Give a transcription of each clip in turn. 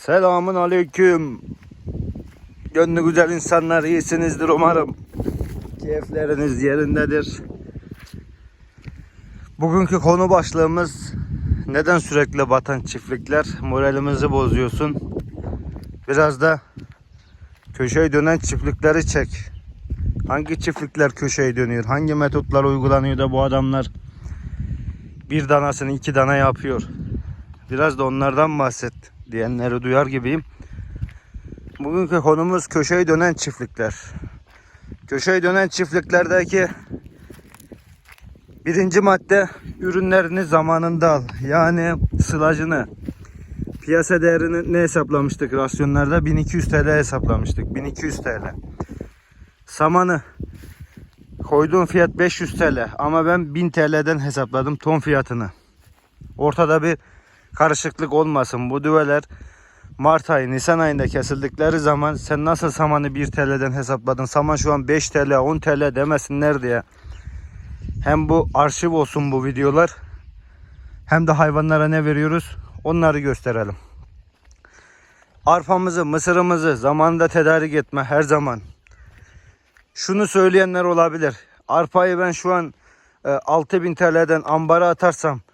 Selamun aleyküm. Gönlü güzel insanlar iyisinizdir umarım. Keyifleriniz yerindedir. Bugünkü konu başlığımız neden sürekli batan çiftlikler moralimizi bozuyorsun. Biraz da köşeye dönen çiftlikleri çek. Hangi çiftlikler köşeye dönüyor? Hangi metotlar uygulanıyor da bu adamlar bir danasını iki dana yapıyor? Biraz da onlardan bahset diyenleri duyar gibiyim. Bugünkü konumuz köşeye dönen çiftlikler. Köşeye dönen çiftliklerdeki birinci madde ürünlerini zamanında al. Yani sılacını. Piyasa değerini ne hesaplamıştık rasyonlarda? 1200 TL hesaplamıştık. 1200 TL. Samanı koyduğum fiyat 500 TL ama ben 1000 TL'den hesapladım ton fiyatını. Ortada bir karışıklık olmasın. Bu düveler Mart ayı, Nisan ayında kesildikleri zaman sen nasıl samanı 1 TL'den hesapladın? Saman şu an 5 TL, 10 TL demesinler diye. Hem bu arşiv olsun bu videolar. Hem de hayvanlara ne veriyoruz? Onları gösterelim. Arpamızı, mısırımızı zamanında tedarik etme her zaman. Şunu söyleyenler olabilir. Arpayı ben şu an e, 6000 TL'den ambara atarsam e,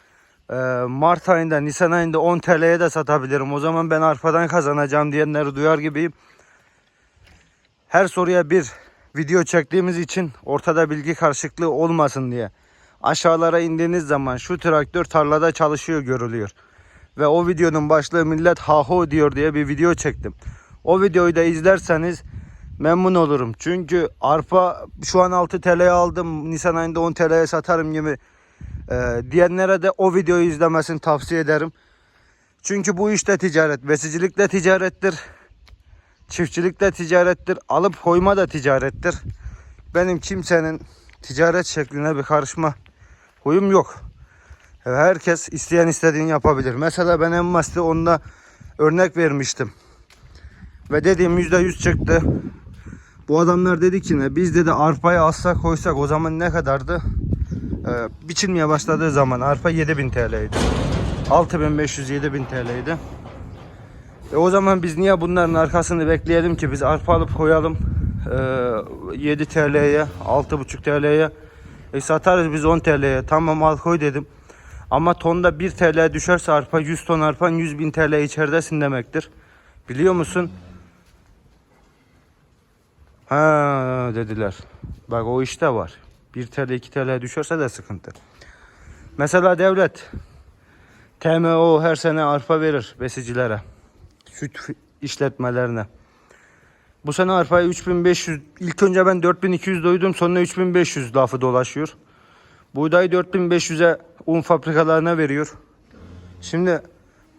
Mart ayında, Nisan ayında 10 TL'ye de satabilirim. O zaman ben arpadan kazanacağım diyenleri duyar gibiyim. Her soruya bir video çektiğimiz için ortada bilgi karışıklığı olmasın diye. Aşağılara indiğiniz zaman şu traktör tarlada çalışıyor görülüyor. Ve o videonun başlığı millet haho diyor diye bir video çektim. O videoyu da izlerseniz memnun olurum. Çünkü arpa şu an 6 TL'ye aldım. Nisan ayında 10 TL'ye satarım gibi e, diyenlere de o videoyu izlemesini tavsiye ederim. Çünkü bu işte ticaret. Besicilik de ticarettir. Çiftçilik de ticarettir. Alıp koyma da ticarettir. Benim kimsenin ticaret şekline bir karışma huyum yok. Herkes isteyen istediğini yapabilir. Mesela ben en başta onda örnek vermiştim. Ve dediğim %100 çıktı. Bu adamlar dedi ki ne? Biz dedi arpayı alsak koysak o zaman ne kadardı? Ee, biçilmeye başladığı zaman arpa 7000 TL'ydi. 6500-7000 TL'ydi. E o zaman biz niye bunların arkasını bekleyelim ki? Biz arpa alıp koyalım e, 7 TL'ye, 6,5 TL'ye. E satarız biz 10 TL'ye. Tamam al koy dedim. Ama tonda 1 TL düşerse arpa 100 ton arpan 100 bin TL içeridesin demektir. Biliyor musun? Ha dediler. Bak o işte var. 1 TL 2 TL düşerse de sıkıntı. Mesela devlet TMO her sene arpa verir besicilere. Süt işletmelerine. Bu sene arpayı 3500 ilk önce ben 4200 duydum sonra 3500 lafı dolaşıyor. Buğdayı 4500'e un fabrikalarına veriyor. Şimdi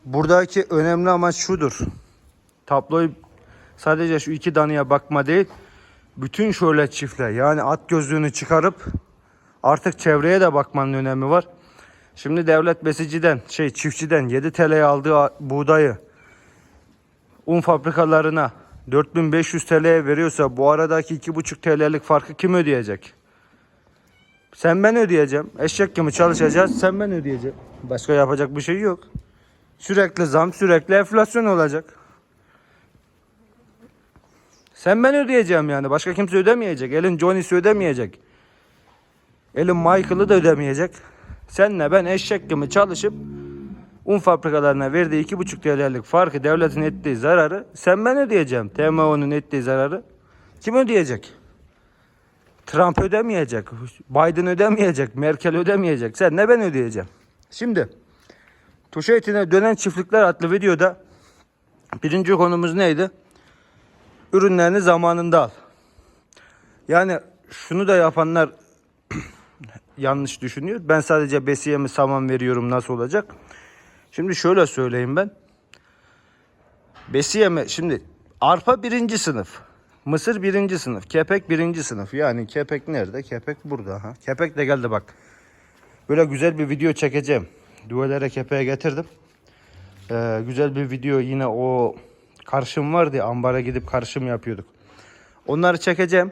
buradaki önemli amaç şudur. Tabloyu sadece şu iki danıya bakma değil. Bütün şöyle çiftle yani at gözlüğünü çıkarıp artık çevreye de bakmanın önemi var. Şimdi devlet besiciden şey çiftçiden 7 TL'ye aldığı buğdayı un fabrikalarına 4500 TL'ye veriyorsa bu aradaki 2,5 TL'lik farkı kim ödeyecek? Sen ben ödeyeceğim. Eşek gibi çalışacağız. Sen ben ödeyeceğim. Başka yapacak bir şey yok. Sürekli zam, sürekli enflasyon olacak. Sen ben ödeyeceğim yani. Başka kimse ödemeyecek. Elin Johnny'si ödemeyecek. Elin Michael'ı da ödemeyecek. Senle ben eşek gibi çalışıp un fabrikalarına verdiği 2,5 TL'lik farkı devletin ettiği zararı sen ben ödeyeceğim. TMO'nun ettiği zararı kim ödeyecek? Trump ödemeyecek. Biden ödemeyecek. Merkel ödemeyecek. Sen ne ben ödeyeceğim. Şimdi Tuşa etine dönen çiftlikler adlı videoda birinci konumuz neydi? Ürünlerini zamanında al. Yani şunu da yapanlar yanlış düşünüyor. Ben sadece besiye mi saman veriyorum nasıl olacak? Şimdi şöyle söyleyeyim ben. Besiye mi? Şimdi arpa birinci sınıf. Mısır birinci sınıf. Kepek birinci sınıf. Yani kepek nerede? Kepek burada. Ha? Kepek de geldi bak. Böyle güzel bir video çekeceğim. Düvelere kepeğe getirdim. Ee, güzel bir video yine o karşım vardı ya ambara gidip karşım yapıyorduk. Onları çekeceğim.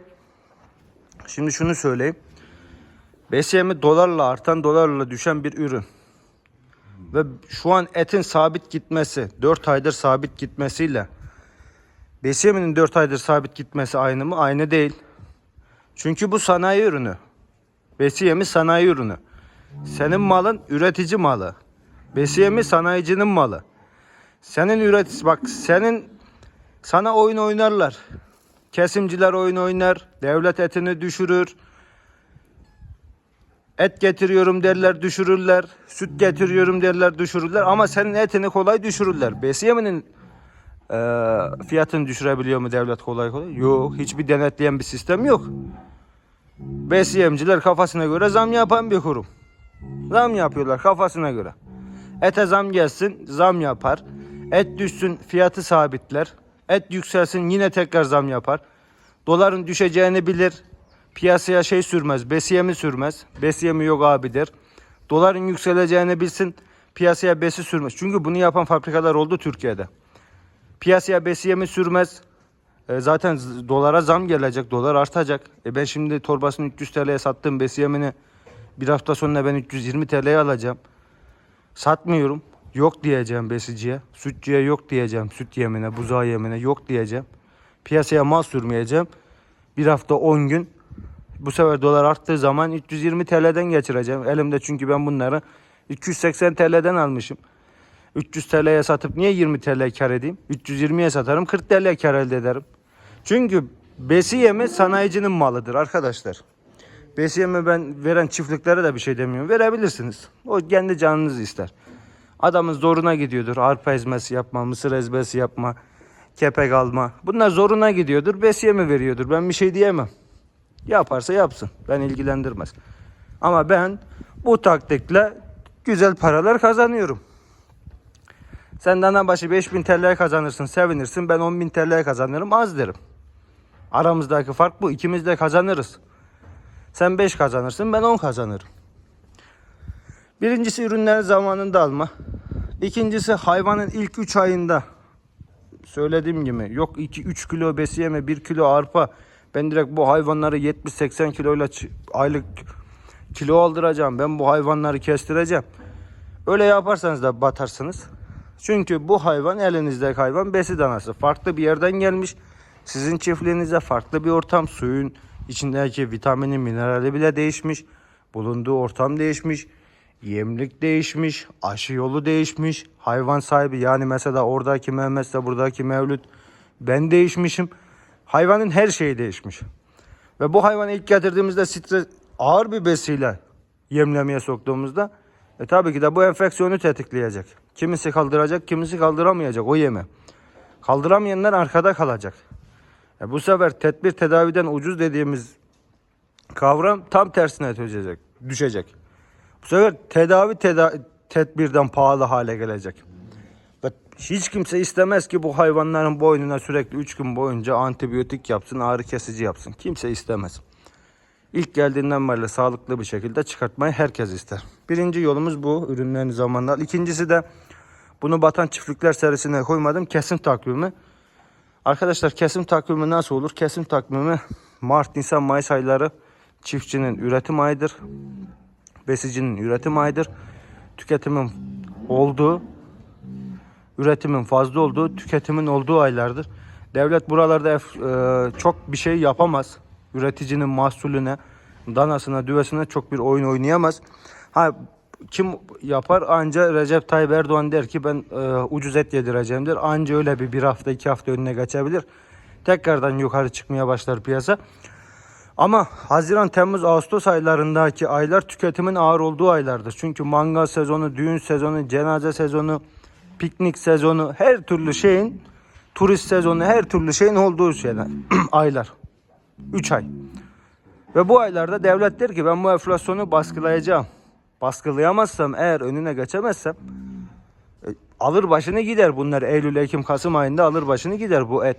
Şimdi şunu söyleyeyim. BSM'i dolarla artan dolarla düşen bir ürün. Ve şu an etin sabit gitmesi, 4 aydır sabit gitmesiyle Besiyeminin 4 aydır sabit gitmesi aynı mı? Aynı değil. Çünkü bu sanayi ürünü. Besiyemi sanayi ürünü. Senin malın üretici malı. Besiyemi sanayicinin malı. Senin üret bak senin sana oyun oynarlar. Kesimciler oyun oynar. Devlet etini düşürür. Et getiriyorum derler düşürürler. Süt getiriyorum derler düşürürler. Ama senin etini kolay düşürürler. Besiyeminin e, fiyatını düşürebiliyor mu devlet kolay kolay? Yok. Hiçbir denetleyen bir sistem yok. Besiyemciler kafasına göre zam yapan bir kurum. Zam yapıyorlar kafasına göre. Ete zam gelsin zam yapar. Et düşsün fiyatı sabitler. Et yükselsin yine tekrar zam yapar. Doların düşeceğini bilir. Piyasaya şey sürmez. Besiyemi sürmez. Besiyemi yok abidir. Doların yükseleceğini bilsin. Piyasaya besi sürmez. Çünkü bunu yapan fabrikalar oldu Türkiye'de. Piyasaya besiyemi sürmez. E, zaten dolara zam gelecek. Dolar artacak. E ben şimdi torbasını 300 TL'ye sattığım besiyemini bir hafta sonra ben 320 TL'ye alacağım. Satmıyorum. Yok diyeceğim besiciye. Sütçüye yok diyeceğim. Süt yemine, buzağı yemine yok diyeceğim. Piyasaya mal sürmeyeceğim. Bir hafta 10 gün. Bu sefer dolar arttığı zaman 320 TL'den geçireceğim. Elimde çünkü ben bunları 280 TL'den almışım. 300 TL'ye satıp niye 20 TL kar edeyim? 320'ye satarım 40 TL kar elde ederim. Çünkü besi yemi sanayicinin malıdır arkadaşlar. Besi yemi ben veren çiftliklere de bir şey demiyorum. Verebilirsiniz. O kendi canınız ister. Adamın zoruna gidiyordur. Arpa ezmesi yapma, mısır ezmesi yapma, kepek alma. Bunlar zoruna gidiyordur. Besiye mi veriyordur? Ben bir şey diyemem. Yaparsa yapsın. Ben ilgilendirmez. Ama ben bu taktikle güzel paralar kazanıyorum. Sen dana başı 5000 TL kazanırsın, sevinirsin. Ben 10.000 TL kazanırım, az derim. Aramızdaki fark bu. İkimiz de kazanırız. Sen 5 kazanırsın, ben 10 kazanırım. Birincisi ürünleri zamanında alma. İkincisi hayvanın ilk 3 ayında söylediğim gibi yok 2-3 kilo besiyeme 1 kilo arpa ben direkt bu hayvanları 70-80 kiloyla aylık kilo aldıracağım. Ben bu hayvanları kestireceğim. Öyle yaparsanız da batarsınız. Çünkü bu hayvan elinizdeki hayvan besi danası. Farklı bir yerden gelmiş. Sizin çiftliğinize farklı bir ortam. Suyun içindeki vitamini, minerali bile değişmiş. Bulunduğu ortam değişmiş. Yemlik değişmiş. Aşı yolu değişmiş. Hayvan sahibi yani mesela oradaki Mehmet'le buradaki Mevlüt. Ben değişmişim. Hayvanın her şeyi değişmiş. Ve bu hayvanı ilk getirdiğimizde stres ağır bir besiyle yemlemeye soktuğumuzda e tabii ki de bu enfeksiyonu tetikleyecek. Kimisi kaldıracak, kimisi kaldıramayacak o yemi. Kaldıramayanlar arkada kalacak. E bu sefer tedbir tedaviden ucuz dediğimiz kavram tam tersine düşecek. düşecek. Bu sefer tedavi teda- tedbirden pahalı hale gelecek. Ve hiç kimse istemez ki bu hayvanların boynuna sürekli 3 gün boyunca antibiyotik yapsın, ağrı kesici yapsın. Kimse istemez. İlk geldiğinden beri sağlıklı bir şekilde çıkartmayı herkes ister. Birinci yolumuz bu ürünlerin zamanlar. İkincisi de bunu Batan Çiftlikler serisine koymadım. Kesim takvimi. Arkadaşlar kesim takvimi nasıl olur? Kesim takvimi Mart, Nisan, Mayıs ayları çiftçinin üretim ayıdır. Besicinin üretim ayıdır. Tüketimin olduğu, üretimin fazla olduğu, tüketimin olduğu aylardır. Devlet buralarda e, çok bir şey yapamaz. Üreticinin mahsulüne, danasına, düvesine çok bir oyun oynayamaz. Ha kim yapar? Anca Recep Tayyip Erdoğan der ki ben e, ucuz et yedireceğim der. Anca öyle bir bir hafta iki hafta önüne geçebilir. Tekrardan yukarı çıkmaya başlar piyasa. Ama Haziran, Temmuz, Ağustos aylarındaki aylar tüketimin ağır olduğu aylardır. Çünkü mangal sezonu, düğün sezonu, cenaze sezonu, piknik sezonu, her türlü şeyin, turist sezonu, her türlü şeyin olduğu şeyler, aylar. 3 ay. Ve bu aylarda devlet der ki ben bu enflasyonu baskılayacağım. Baskılayamazsam eğer önüne geçemezsem e, alır başını gider bunlar Eylül, Ekim, Kasım ayında alır başını gider bu et.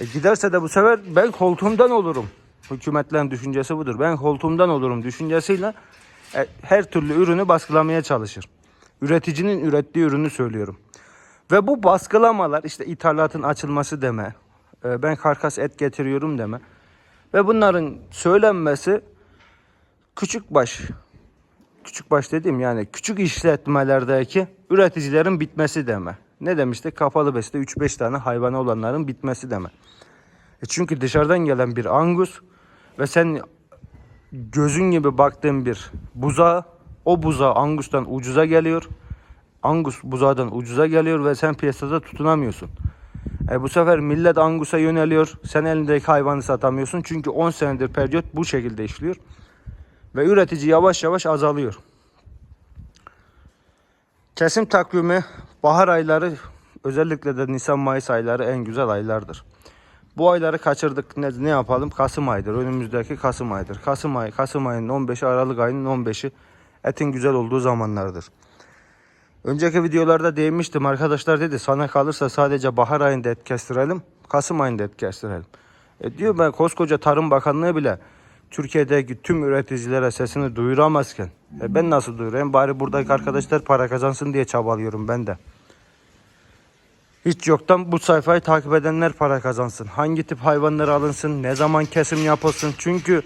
E giderse de bu sefer ben koltuğumdan olurum. Hükümetlerin düşüncesi budur. Ben koltuğumdan olurum düşüncesiyle e, her türlü ürünü baskılamaya çalışır. Üreticinin ürettiği ürünü söylüyorum. Ve bu baskılamalar işte ithalatın açılması deme, e, ben karkas et getiriyorum deme ve bunların söylenmesi küçük baş küçük baş dediğim yani küçük işletmelerdeki üreticilerin bitmesi deme. Ne demiştik? Kapalı besle 3-5 tane hayvanı olanların bitmesi deme. E çünkü dışarıdan gelen bir angus ve sen gözün gibi baktığın bir buzağı o buzağı angustan ucuza geliyor. Angus buzağdan ucuza geliyor ve sen piyasada tutunamıyorsun. E bu sefer millet angusa yöneliyor. Sen elindeki hayvanı satamıyorsun. Çünkü 10 senedir periyot bu şekilde işliyor. Ve üretici yavaş yavaş azalıyor. Kesim takvimi bahar ayları özellikle de Nisan Mayıs ayları en güzel aylardır. Bu ayları kaçırdık. Ne, ne yapalım? Kasım ayıdır. Önümüzdeki Kasım ayıdır. Kasım ayı, Kasım ayının 15'i, Aralık ayının 15'i etin güzel olduğu zamanlardır. Önceki videolarda değinmiştim. Arkadaşlar dedi sana kalırsa sadece bahar ayında et kestirelim. Kasım ayında et kestirelim. E diyor ben koskoca Tarım Bakanlığı bile Türkiye'deki tüm üreticilere sesini duyuramazken e ben nasıl duyurayım? Bari buradaki arkadaşlar para kazansın diye çabalıyorum ben de. Hiç yoktan bu sayfayı takip edenler para kazansın. Hangi tip hayvanlar alınsın, ne zaman kesim yapılsın. Çünkü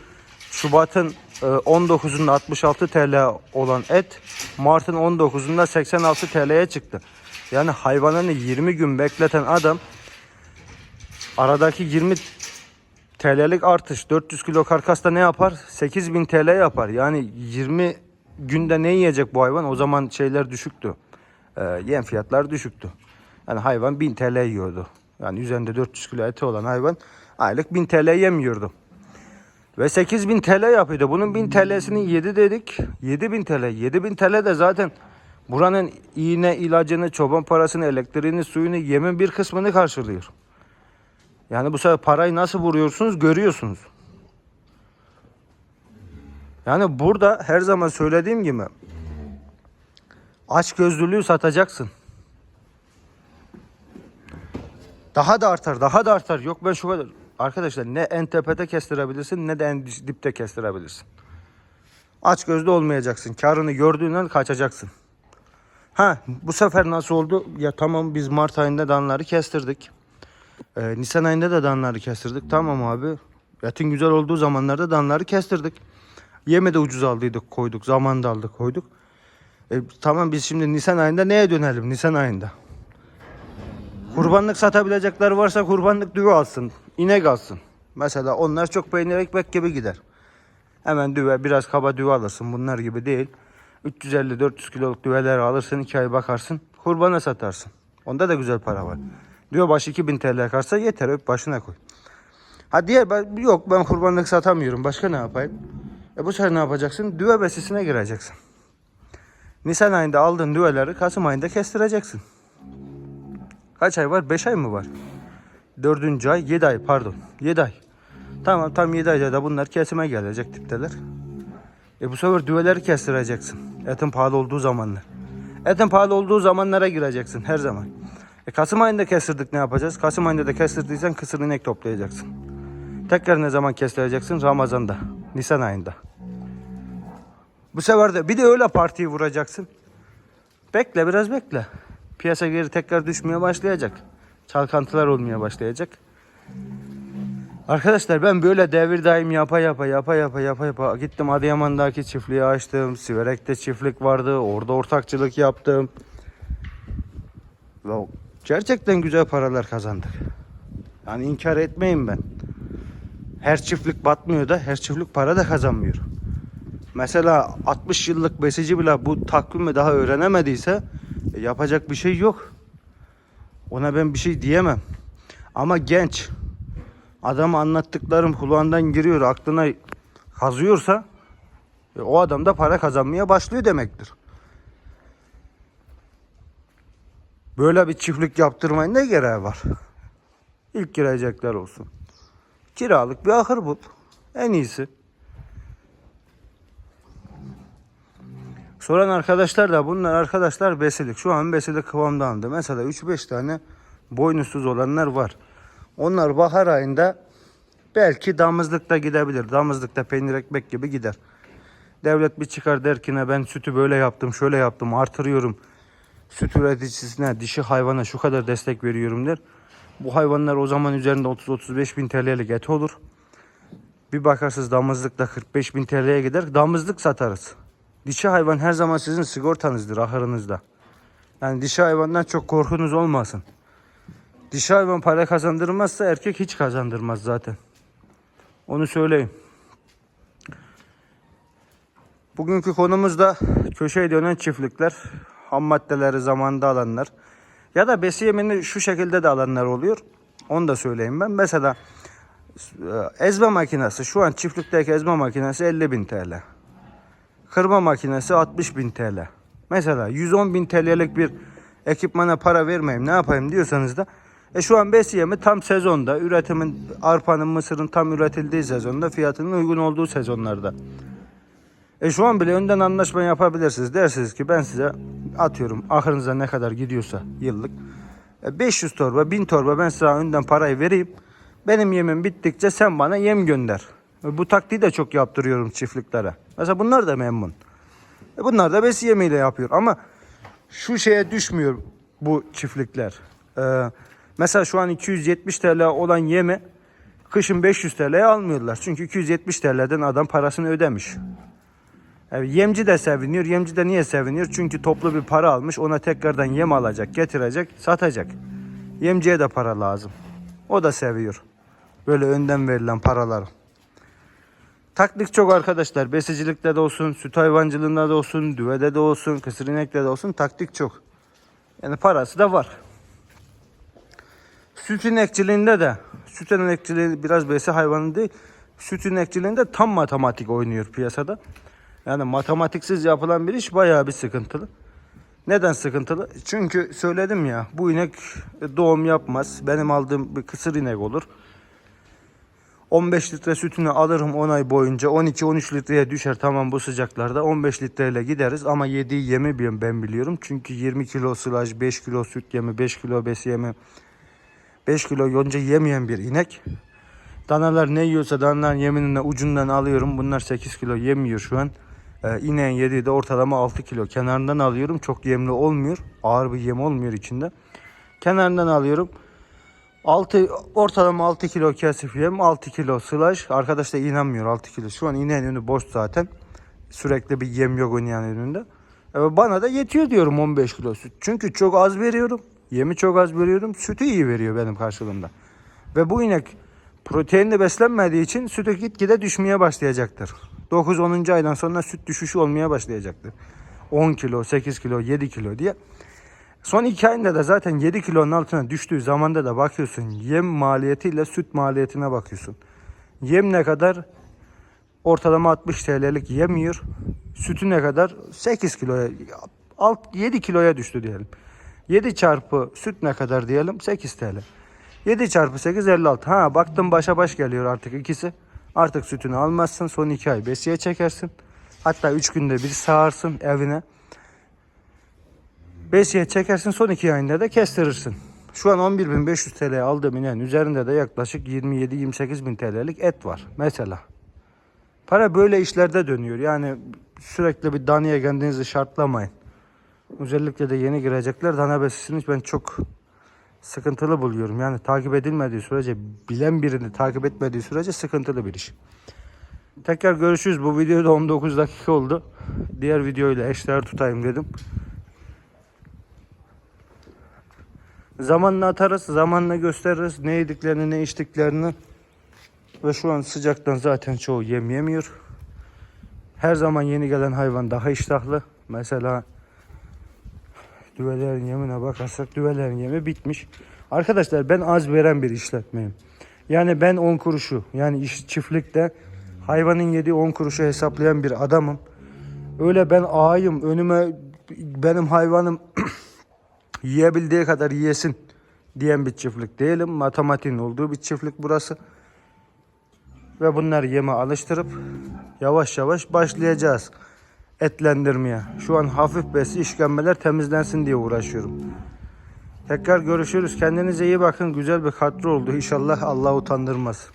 Şubat'ın e, 19'unda 66 TL olan et Mart'ın 19'unda 86 TL'ye çıktı. Yani hayvanını 20 gün bekleten adam aradaki 20 TL'lik artış 400 kilo karkasta ne yapar? 8000 TL yapar. Yani 20 günde ne yiyecek bu hayvan? O zaman şeyler düşüktü. E, yem fiyatlar düşüktü. Yani hayvan 1000 TL yiyordu. Yani üzerinde 400 kilo eti olan hayvan aylık 1000 TL yem yiyordu. Ve 8000 TL yapıyordu. Bunun 1000 TL'sini 7 dedik. 7000 TL. 7000 TL de zaten buranın iğne ilacını, çoban parasını, elektriğini, suyunu, yemin bir kısmını karşılıyor. Yani bu sefer parayı nasıl vuruyorsunuz görüyorsunuz. Yani burada her zaman söylediğim gibi aç gözlülüğü satacaksın. Daha da artar, daha da artar. Yok ben şu kadar. Arkadaşlar ne en tepede kestirebilirsin ne de en dipte kestirebilirsin. Aç gözlü olmayacaksın. Karını gördüğünden kaçacaksın. Ha bu sefer nasıl oldu? Ya tamam biz Mart ayında danları kestirdik. Ee, Nisan ayında da danları kestirdik. Tamam abi. Etin güzel olduğu zamanlarda danları kestirdik. Yeme de ucuz aldıydık koyduk. Zamanında aldık koyduk. E, tamam biz şimdi Nisan ayında neye dönelim? Nisan ayında. Kurbanlık satabilecekler varsa kurbanlık düve alsın. inek alsın. Mesela onlar çok peynir ekmek gibi gider. Hemen düve biraz kaba düve alırsın. Bunlar gibi değil. 350-400 kiloluk düveler alırsın. 2 ay bakarsın. Kurbana satarsın. Onda da güzel para var. Düve başı 2000 TL karsa yeter. Öp başına koy. Ha diğer ben- yok ben kurbanlık satamıyorum. Başka ne yapayım? E bu sefer ne yapacaksın? Düve besisine gireceksin. Nisan ayında aldığın düveleri Kasım ayında kestireceksin. Kaç ay var? 5 ay mı var? Dördüncü ay, 7 ay pardon. 7 ay. Tamam tam 7 ayda da bunlar kesime gelecek tipteler. E bu sefer düveleri kestireceksin. Etin pahalı olduğu zamanlar. Etin pahalı olduğu zamanlara gireceksin her zaman. E Kasım ayında kestirdik ne yapacağız? Kasım ayında da kestirdiysen kısır inek toplayacaksın. Tekrar ne zaman kestireceksin? Ramazan'da. Nisan ayında. Bu sefer de bir de öyle partiyi vuracaksın. Bekle biraz bekle. Piyasa geri tekrar düşmeye başlayacak. Çalkantılar olmaya başlayacak. Arkadaşlar ben böyle devir daim yapa yapa yapa yapa yapa yapa gittim Adıyaman'daki çiftliği açtım. Siverek'te çiftlik vardı. Orada ortakçılık yaptım. Ve gerçekten güzel paralar kazandık. Yani inkar etmeyin ben. Her çiftlik batmıyor da her çiftlik para da kazanmıyor. Mesela 60 yıllık besici bile bu takvimi daha öğrenemediyse e, yapacak bir şey yok. Ona ben bir şey diyemem. Ama genç adama anlattıklarım kulağından giriyor, aklına kazıyorsa e, o adam da para kazanmaya başlıyor demektir. Böyle bir çiftlik yaptırmayın ne gereği var? İlk girecekler olsun. Kiralık bir ahır bul. En iyisi. Soran arkadaşlar da bunlar arkadaşlar besilik. Şu an besilik kıvamda aldı. Mesela 3-5 tane boynuzsuz olanlar var. Onlar bahar ayında belki damızlıkta gidebilir. Damızlıkta peynir ekmek gibi gider. Devlet bir çıkar der ki ne ben sütü böyle yaptım, şöyle yaptım, artırıyorum. Süt üreticisine, dişi hayvana şu kadar destek veriyorum der. Bu hayvanlar o zaman üzerinde 30-35 bin TL'lik et olur. Bir bakarsınız damızlıkta 45 bin TL'ye gider. Damızlık satarız. Dişi hayvan her zaman sizin sigortanızdır ahırınızda. Yani dişi hayvandan çok korkunuz olmasın. Dişi hayvan para kazandırmazsa erkek hiç kazandırmaz zaten. Onu söyleyeyim. Bugünkü konumuz da köşeye dönen çiftlikler, ham maddeleri zamanında alanlar ya da besi yemini şu şekilde de alanlar oluyor. Onu da söyleyeyim ben. Mesela e, ezme makinesi şu an çiftlikteki ezme makinesi 50 bin TL. Kırma makinesi 60 bin TL. Mesela 110 bin TL'lik bir ekipmana para vermeyeyim ne yapayım diyorsanız da e şu an besi yemi tam sezonda üretimin arpanın mısırın tam üretildiği sezonda fiyatının uygun olduğu sezonlarda. E şu an bile önden anlaşma yapabilirsiniz. Dersiniz ki ben size atıyorum ahırınıza ne kadar gidiyorsa yıllık. e, 500 torba 1000 torba ben size önden parayı vereyim. Benim yemim bittikçe sen bana yem gönder. E, Bu taktiği de çok yaptırıyorum çiftliklere. Mesela bunlar da memnun. E bunlar da besi yemiyle yapıyor ama şu şeye düşmüyor bu çiftlikler. Ee, mesela şu an 270 TL olan yemi kışın 500 TL'ye almıyorlar. Çünkü 270 TL'den adam parasını ödemiş. Yemci de seviniyor. Yemci de niye seviniyor? Çünkü toplu bir para almış. Ona tekrardan yem alacak, getirecek, satacak. Yemciye de para lazım. O da seviyor. Böyle önden verilen paraları. Taktik çok arkadaşlar. Besicilikte de olsun, süt hayvancılığında da olsun, düvede de olsun, kısır inekte de olsun taktik çok. Yani parası da var. Süt inekçiliğinde de, süt inekçiliği biraz besi hayvanı değil, süt inekçiliğinde tam matematik oynuyor piyasada. Yani matematiksiz yapılan bir iş bayağı bir sıkıntılı. Neden sıkıntılı? Çünkü söyledim ya bu inek doğum yapmaz. Benim aldığım bir kısır inek olur. 15 litre sütünü alırım 10 ay boyunca 12-13 litreye düşer tamam bu sıcaklarda 15 litreyle gideriz ama yediği yemi ben- biliyorum çünkü 20 kilo sılaj 5 kilo süt yemi 5 kilo besi yemi 5 kilo yonca yemeyen bir inek danalar ne yiyorsa danaların yeminin ucundan alıyorum bunlar 8 kilo yemiyor şu an ee, ineğin yediği de ortalama 6 kilo kenarından alıyorum çok yemli olmuyor ağır bir yem olmuyor içinde kenarından alıyorum 6 ortalama 6 kilo kesif yem, 6 kilo sılaj. Arkadaş da inanmıyor 6 kilo. Şu an ineğin önü boş zaten. Sürekli bir yem yok oynayan önünde. E, bana da yetiyor diyorum 15 kilo süt. Çünkü çok az veriyorum. Yemi çok az veriyorum. Sütü iyi veriyor benim karşılığımda. Ve bu inek proteinle beslenmediği için sütü gitgide düşmeye başlayacaktır. 9-10. aydan sonra süt düşüşü olmaya başlayacaktır. 10 kilo, 8 kilo, 7 kilo diye. Son iki ayında da zaten 7 kilonun altına düştüğü zamanda da bakıyorsun yem maliyetiyle süt maliyetine bakıyorsun. Yem ne kadar? Ortalama 60 TL'lik yemiyor. Sütü ne kadar? 8 kiloya, alt 7 kiloya düştü diyelim. 7 çarpı süt ne kadar diyelim? 8 TL. 7 çarpı 8 56. Ha baktım başa baş geliyor artık ikisi. Artık sütünü almazsın. Son 2 ay besiye çekersin. Hatta 3 günde bir sağarsın evine. Besiye çekersin son iki ayında da kestirirsin. Şu an 11.500 TL aldığım ineğin üzerinde de yaklaşık 27-28 bin TL'lik et var mesela. Para böyle işlerde dönüyor. Yani sürekli bir danaya kendinizi şartlamayın. Özellikle de yeni girecekler dana besisini ben çok sıkıntılı buluyorum. Yani takip edilmediği sürece, bilen birini takip etmediği sürece sıkıntılı bir iş. Tekrar görüşürüz. Bu videoda 19 dakika oldu. Diğer videoyla eşdeğer tutayım dedim. Zamanla atarız, zamanla gösteririz ne yediklerini, ne içtiklerini. Ve şu an sıcaktan zaten çoğu yem yemiyor. Her zaman yeni gelen hayvan daha iştahlı. Mesela düvelerin yemine bakarsak düvelerin yemi bitmiş. Arkadaşlar ben az veren bir işletmeyim. Yani ben 10 kuruşu yani iş çiftlikte hayvanın yediği 10 kuruşu hesaplayan bir adamım. Öyle ben ağayım önüme benim hayvanım yiyebildiği kadar yiyesin diyen bir çiftlik değilim. Matematiğin olduğu bir çiftlik burası. Ve bunları yeme alıştırıp yavaş yavaş başlayacağız etlendirmeye. Şu an hafif besi işkembeler temizlensin diye uğraşıyorum. Tekrar görüşürüz. Kendinize iyi bakın. Güzel bir kadro oldu. İnşallah Allah utandırmaz.